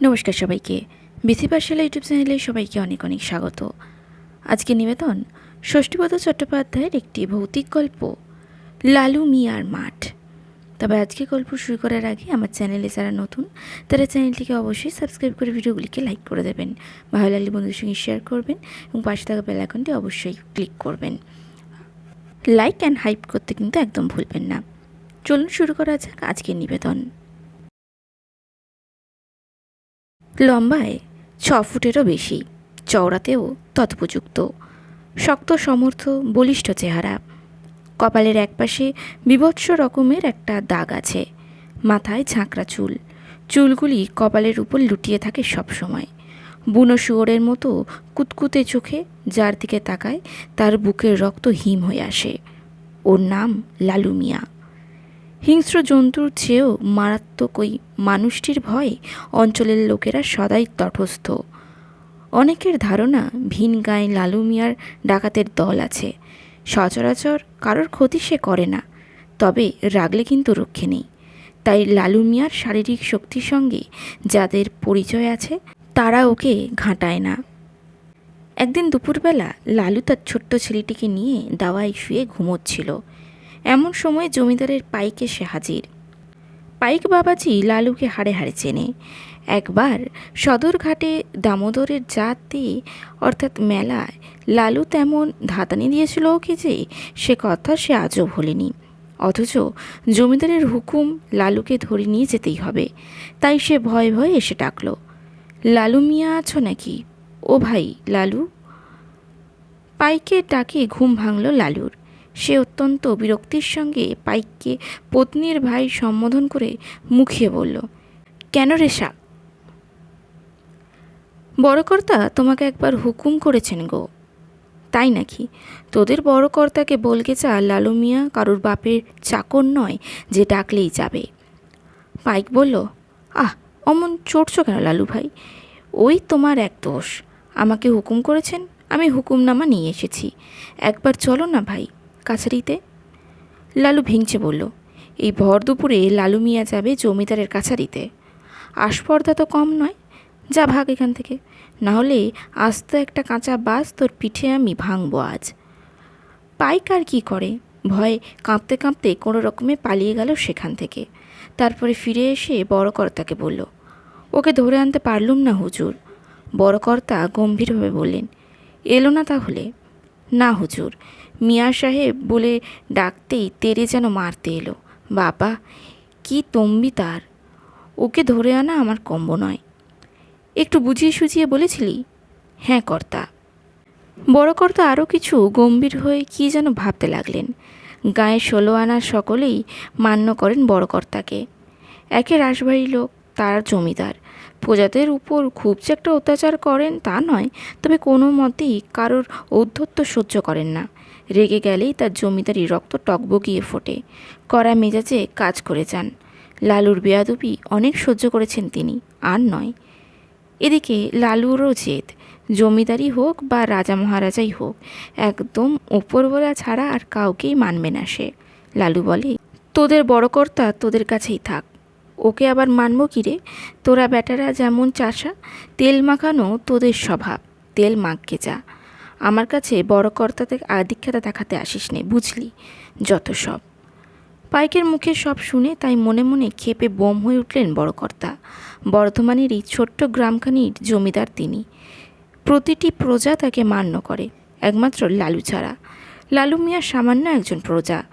নমস্কার সবাইকে। বিসি পাঠশালা ইউটিউব চ্যানেলে সবাইকে অনেক অনেক স্বাগত। আজকে নিবেদন ষষ্ঠীপদ চট্টোপাধ্যায়ের একটি ভৌতিক গল্প, লালু মিয়ার মাঠ। তবে আজকে গল্প শুরু করার আগে আমার চ্যানেলে যারা নতুন, তারা চ্যানেলটিকে অবশ্যই সাবস্ক্রাইব করে ভিডিওগুলিকে লাইক করে দেবেন। ভালো লাগলে বন্ধুদের সঙ্গে শেয়ার করবেন এবং পাশে থাকা বেল আইকনটি অবশ্যই ক্লিক করবেন। লাইক অ্যান্ড হাইপ করতে কিন্তু একদম ভুলবেন না। চলুন শুরু করা যাক আজকের নিবেদন। লম্বায় ছ ফুটেরও বেশি, চওড়াতেও তৎপযুক্ত। শক্ত, সমর্থ, বলিষ্ঠ চেহারা। কপালের একপাশে বিভৎস রকমের একটা দাগ আছে, মাথায় ঝাঁকড়া চুল। চুলগুলি কপালের উপর লুটিয়ে থাকে সবসময়। বুনো শুয়োরের মতো কুতকুতে চোখে যার দিকে তাকায় তার বুকের রক্ত হিম হয়ে আসে। ওর নাম লালু মিয়া। হিংস্র জন্তুর চেয়েও মারাত্মক ওই মানুষটির ভয়ে অঞ্চলের লোকেরা সদাই তটস্থ। অনেকের ধারণা ভিন গায়ে লালু মিয়ার ডাকাতের দল আছে। সচরাচর কারোর ক্ষতি সে করে না, তবে রাগলে কিন্তু রক্ষে নেই। তাই লালু মিয়ার শারীরিক শক্তির সঙ্গে যাদের পরিচয় আছে, তারা ওকে ঘাঁটায় না। একদিন দুপুরবেলা লালু তার ছোট্ট ছেলেটিকে নিয়ে দাওয়ায় শুয়ে ঘুমোচ্ছিল। এমন সময় জমিদারের পাইক এসে হাজির। পাইক বাবাজি লালুকে হাড়ে হাড়ে চেনে। একবার সদরঘাটে দামোদরের জাতে, অর্থাৎ মেলায় লালু তেমন ধাতানি দিয়েছিল ওকে যে সে কথা সে আজও ভোলেনি। অথচ জমিদারের হুকুম লালুকে ধরে নিয়ে যেতেই হবে। তাই সে ভয়ে ভয়ে এসে ডাকল, লালু মিয়া আছো নাকি? ও ভাই, লালু? পাইকে ডাকে ঘুম ভাঙল লালুর। সে অত্যন্ত বিরক্তির সঙ্গে পাইককে পত্নীর ভাই সম্বোধন করে মুখিয়ে বলল, কেন রেশা বড় কর্তা তোমাকে একবার হুকুম করেছেন গো। তাই নাকি? তোদের বড় কর্তাকে বলকে চা লালু মিয়া কারোর বাপের চাকর নয় যে ডাকলেই যাবে। পাইক বলল, আহ, অমন চড়ছো কেন লালু ভাই? ওই তোমার এক দোষ। আমাকে হুকুম করেছেন, আমি হুকুমনামা নিয়ে এসেছি। একবার চলো না ভাই। কাছারিতে? লালু ভেঙচে বলল, এই ভর দুপুরে লালু মিয়া যাবে জমিদারের কাছারিতে। আস্পর্ধা তো কম নয়। যা ভাগ এখান থেকে। না হলে আস্ত একটা কাঁচা বাস তোর পিঠে আমি ভাঙবো আজ। পাইক আর কী করে? ভয়ে কাঁপতে কাঁপতে কোনো রকমে পালিয়ে গেল সেখান থেকে। তারপরে ফিরে এসে বড় কর্তাকে বলল, ওকে ধরে আনতে পারলুম না হুজুর। বড় কর্তা গম্ভীরভাবে বললেন, এলো না তাহলে? না হুজুর। মিয়া সাহেব বলে ডাকতেই তেরে যেন মারতে এলো। বাবা, কি তম্বি তার? ওকে ধরে আনা আমার কম্ব নয়। একটু বুঝিয়ে সুঝিয়ে বলেছিলি? হ্যাঁ কর্তা। বড় কর্তা আরও কিছু গম্ভীর হয়ে কী যেন ভাবতে লাগলেন। গায়ে ষোলো আনার সকলেই মান্য করেন বড় কর্তাকে। একে রাসবাড়ির লোক, তার জমিদার। প্রজাদের উপর খুব যে একটা অত্যাচার করেন তা নয়, তবে কোনো মতেই কারোর ঔদ্ধত্য সহ্য করেন না। রেগে গেলেই তার জমিদারি রক্ত টকবগিয়ে ফোটে। কড়া মেজাজে কাজ করে যান। লালুর বেয়াদুপি অনেক সহ্য করেছেন তিনি, আর নয়। এদিকে লালুরও জেদ, জমিদারি হোক বা রাজা মহারাজাই হোক, একদম উপরবেলা ছাড়া আর কাউকেই মানবে না সে। লালু বলে, তোদের বড় কর্তা তোদের কাছেই থাক। ওকে আবার মানব কি রে? তোরা বেটারা যেমন চাষা, তেল মাখানো তোদের স্বভাব, তেল মাখকে যা। আমার কাছে বড় কর্তাতে আধিক্ষেতা দেখাতে আসিস নে বুঝলি? যত সব। পাইকের মুখে সব শুনে তাই মনে মনে ক্ষেপে বোম হয়ে উঠলেন বড় কর্তা, বর্ধমানের এই ছোট্ট গ্রামখানির জমিদার তিনি। প্রতিটি প্রজা তাকে মান্য করে, একমাত্র লালু ছাড়া। লালু মিয়া সামান্য একজন প্রজা।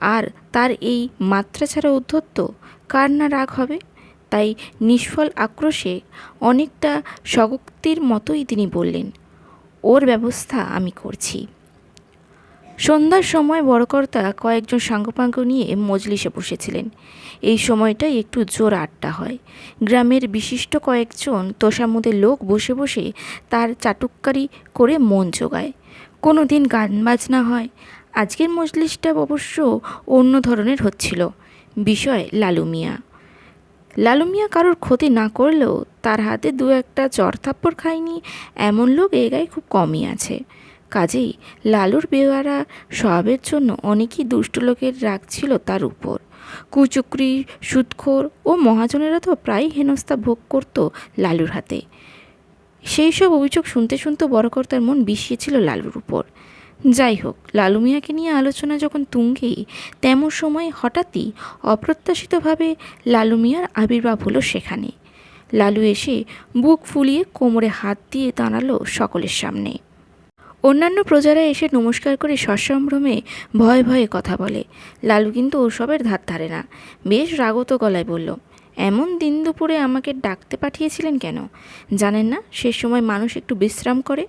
আর তার এই মাত্রা ছাড়া উদ্ধত্ত কার না রাগ হবে? তাই নিষ্ফল আক্রোশে অনেকটা স্বগক্তির মতোই তিনি বললেন ওর ব্যবস্থা আমি করছি। সন্ধ্যার সময় বড়কর্তা কয়েকজন সাঙ্গপাঙ্গ নিয়ে মজলিসে বসেছিলেন। এই সময়টাই একটু জোর আড্ডা হয়। গ্রামের বিশিষ্ট কয়েকজন তোষামুদের লোক বসে বসে তার চাটুক্কারি করে মন জোগায়। কোনো দিন গান বাজনা হয়। আজকের মজলিসটা অবশ্য অন্য ধরনের হচ্ছিল। বিষয় লালু মিয়া। লালু মিয়া কারোর ক্ষতি না করলেও তার হাতে দু একটা চর চড়থাপ্পড় খায়নি, এমন লোক এ গায়ে খুব কমই আছে। কাজেই লালুর বেওয়ারা স্বভাবের জন্য অনেকই দুষ্ট লোকের রাগ ছিল তার উপর। কুচুকরি সুদখোর ও মহাজনেরা তো প্রায় হেনস্থা ভোগ করত লালুর হাতে। সেই সব অভিযোগ শুনতে শুনতে বড়কর্তার মন বিষিয়েছিল লালুর উপর। যাই হোক লালু মিয়াকে নিয়ে আলোচনা যখন তুঙ্গেই, তেমন সময় হঠাৎই অপ্রত্যাশিতভাবে লালু মিয়ার আবির্ভাব হলো সেখানে। লালু এসে বুক ফুলিয়ে কোমরে হাত দিয়ে দাঁড়াল সকলের সামনে। অন্যান্য প্রজারা এসে নমস্কার করে সসম্ভ্রমে ভয়ে ভয়ে কথা বলে। লালু কিন্তু ওসবের ধার ধারে না। বেশ রাগত গলায় বলল, এমন দিন দুপুরে আমাকে ডাকতে পাঠিয়েছিলেন কেন? জানেন না, সে সময় মানুষ একটু বিশ্রাম করে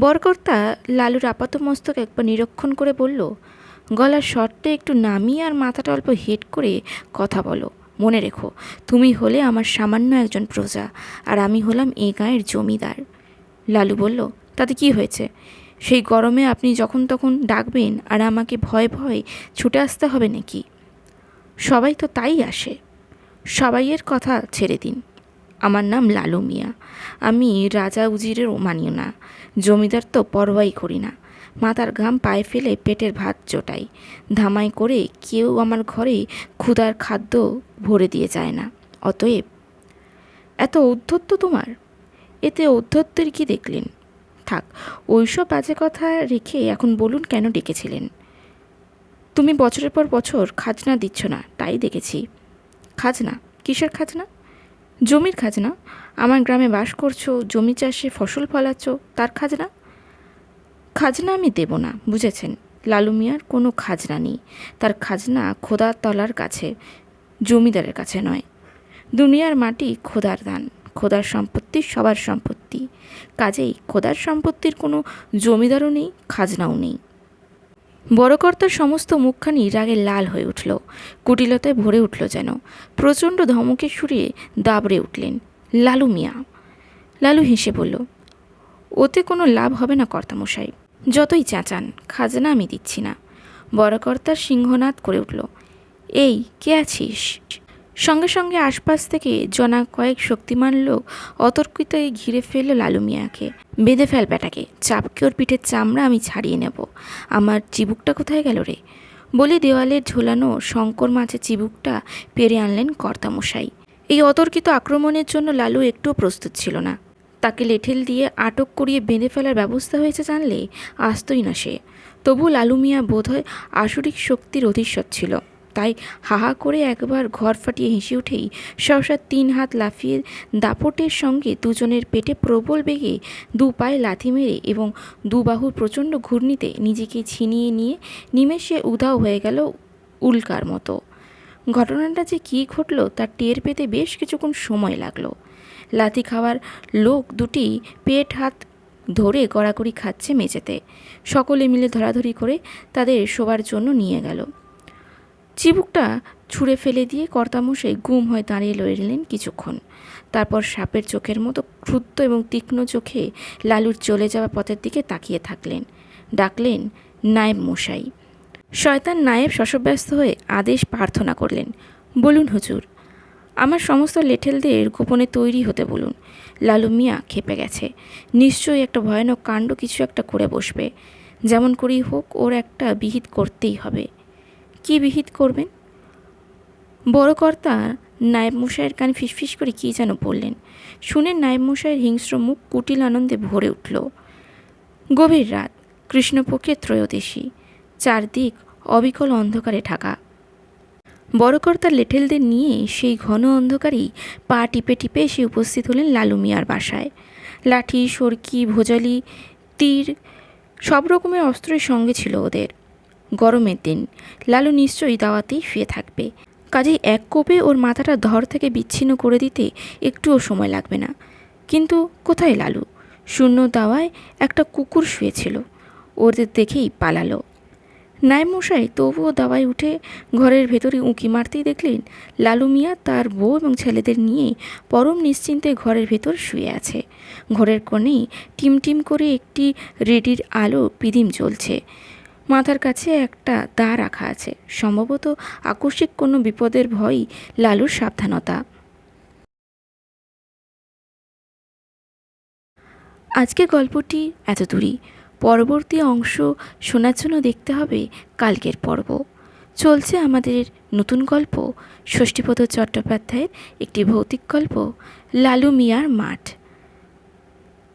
বরকর্তা লালুর আপাত মস্তক একবার নিরীক্ষণ করে বলল, গলার শটটা একটু নামিয়ে আর মাথাটা অল্প হেট করে কথা বলো। মনে রেখো, তুমি হলে আমার সামান্য একজন প্রজা, আর আমি হলাম এ গাঁয়ের জমিদার। লালু বলল, তাতে কি হয়েছে? সেই গরমে আপনি যখন তখন ডাকবেন আর আমাকে ভয়ে ভয়ে ছুটে আসতে হবে নাকি? সবাই তো তাই আসে। সবাইয়ের কথা ছেড়ে দিন। আমার নাম লালু মিয়া। আমি রাজা উজিরের মানিও না। জমিদার তো পরোয়াই করি না। মাথার ঘাম পায়ে ফেলে পেটের ভাত জোটাই। ধামাই করে কেউ আমার ঘরে ক্ষুধার খাদ্য ভরে দিয়ে যায় না। অতএব এত উদ্ধত্ত তোমার? এতে ঔদ্ধত্যের কি দেখলেন? থাক, ওইসব বাজে কথা রেখে এখন বলুন কেন ডেকেছিলেন? তুমি বছরের পর বছর খাজনা দিচ্ছ না, তাই দেখেছি। খাজনা? কিসের খাজনা? জমির খাজনা? আমার গ্রামে বাস করছ, জমি চাষে ফসল ফলাচ্ছ, তার খাজনা? খাজনা আমি দেব না, বুঝেছেন? লালু মিয়ার কোনো খাজনা নেই। তার খাজনা খোদার তলার কাছে, জমিদারের কাছে নয়। দুনিয়ার মাটি খোদার দান, খোদার সম্পত্তি সবার সম্পত্তি। কাজেই খোদার সম্পত্তির কোনো জমিদারও নেই, খাজনাও নেই। বড়কর্তার সমস্ত মুখখানি রাগে লাল হয়ে উঠল, কুটিলতায় ভরে উঠল যেন। প্রচণ্ড ধমকে সুরিয়ে দাবড়ে উঠলেন লালু মিয়া। লালু হেসে বলল, ওতে কোনো লাভ হবে না কর্তামশাই, যতই চাঁচান, খাজনা আমি দিচ্ছি না। বড়কর্তার সিংহনাদ করে উঠল, এই, কে আছিস? সঙ্গে সঙ্গে আশপাশ থেকে জনা কয়েক শক্তিমান লোক অতর্কিত ঘিরে ফেলল লালু মিয়াকে। বেঁধে ফেল বেটাকে। চাপকে ওর পিঠের চামড়া আমি ছাড়িয়ে নেব। আমার চিবুকটা কোথায় গেল রে? বলে দেওয়ালের ঝোলানো শঙ্কর মাছের চিবুকটা পেরে আনলেন কর্তামশাই। এই অতর্কিত আক্রমণের জন্য লালু একটুও প্রস্তুত ছিল না। তাকে লেঠেল দিয়ে আটক করিয়ে বেঁধে ফেলার ব্যবস্থা হয়েছে জানলে আসতই না সে। তবু লালু মিয়া বোধহয় আসরিক শক্তির অধীশ্বর ছিল। তাই হাহা করে একবার ঘর ফাটিয়ে হেসে উঠেই সহসা তিন হাত লাফিয়ে দাপটের সঙ্গে দুজনের পেটে প্রবল বেগে দু পায়ে লাথি মেরে এবং দু বাহুর প্রচণ্ড ঘূর্ণিতে নিজেকে ছিনিয়ে নিয়ে নিমেষে উধাও হয়ে গেল উল্কার মতো। ঘটনাটা যে কী ঘটলো তার টের পেতে বেশ কিছুক্ষণ সময় লাগল। লাথি খাওয়ার লোক দুটি পেট হাত ধরে গড়াগড়ি খাচ্ছে মেঝেতে। সকলে মিলে ধরাধরি করে তাদের শোবার জন্য নিয়ে গেল। চিবুকটা ছুঁড়ে ফেলে দিয়ে কর্তামশাই গুম হয়ে দাঁড়িয়ে রইলেন কিছুক্ষণ। তারপর সাপের চোখের মতো ক্ষুদ্র এবং তীক্ষ্ণ চোখে লালুর চলে যাওয়া পথের দিকে তাকিয়ে থাকলেন। ডাকলেন, নায়েব মশাই। শয়তান নায়েব শশব্যস্ত হয়ে আদেশ প্রার্থনা করলেন, বলুন হুজুর, আমার সমস্ত লেঠেলদের গোপনে তৈরি হতে বলুন। লালু মিয়া খেপে গেছে। নিশ্চয়ই একটা ভয়ানক কাণ্ড কিছু একটা করে বসবে। যেমন করেই হোক, ওর একটা বিহিত করতেই হবে। কি বিহিত করবেন? বড় কর্তা নায়েব মশাইয়ের কানে ফিসফিস করে কী যেন বললেন। শুনে নায়েব মশাইয়ের হিংস্র মুখ কুটিল আনন্দে ভরে উঠল। গভীর রাত, কৃষ্ণপক্ষের ত্রয়োদশী, চারদিক অবিকল অন্ধকারে ঢাকা। বড়কর্তার লেঠেলদের নিয়ে সেই ঘন অন্ধকারেই পা টিপে টিপে এসে উপস্থিত হলেন লালু মিয়ার বাসায়। লাঠি, সরকি, ভোজালি, তীর, সব রকমের অস্ত্রের সঙ্গে ছিল ওদের। গরমের দিন। লালু নিশ্চয়ই দাওয়াতেই শুয়ে থাকবে। কাজেই এক কোপে ওর মাথাটা ধর থেকে বিচ্ছিন্ন করে দিতে একটুও সময় লাগবে না। কিন্তু কোথায় লালু? শূন্য দাওয়ায় একটা কুকুর শুয়েছিল। ওদের দেখেই পালালো। মশাই তবুও দাওয়ায় উঠে ঘরের ভেতরে উঁকি মারতেই দেখলেন, লালু মিয়া তার বউ এবং ছেলেদের নিয়ে পরম নিশ্চিন্তে ঘরের ভেতর শুয়ে আছে। ঘরের কোণে টিমটিম করে একটি রেডির আলো পিদিম জ্বলছে। মাথার কাছে একটা দা রাখা আছে। সম্ভবত আকস্মিক কোনো বিপদের ভয়ই লালুর সাবধানতা। আজকের গল্পটি এত দূরই। পরবর্তী অংশ শোনার জন্য দেখতে হবে কালকের পর্ব। চলছে আমাদের নতুন গল্প। ষষ্ঠীপদ চট্টোপাধ্যায়ের একটি ভৌতিক গল্প, লালু মিয়ার মাঠ।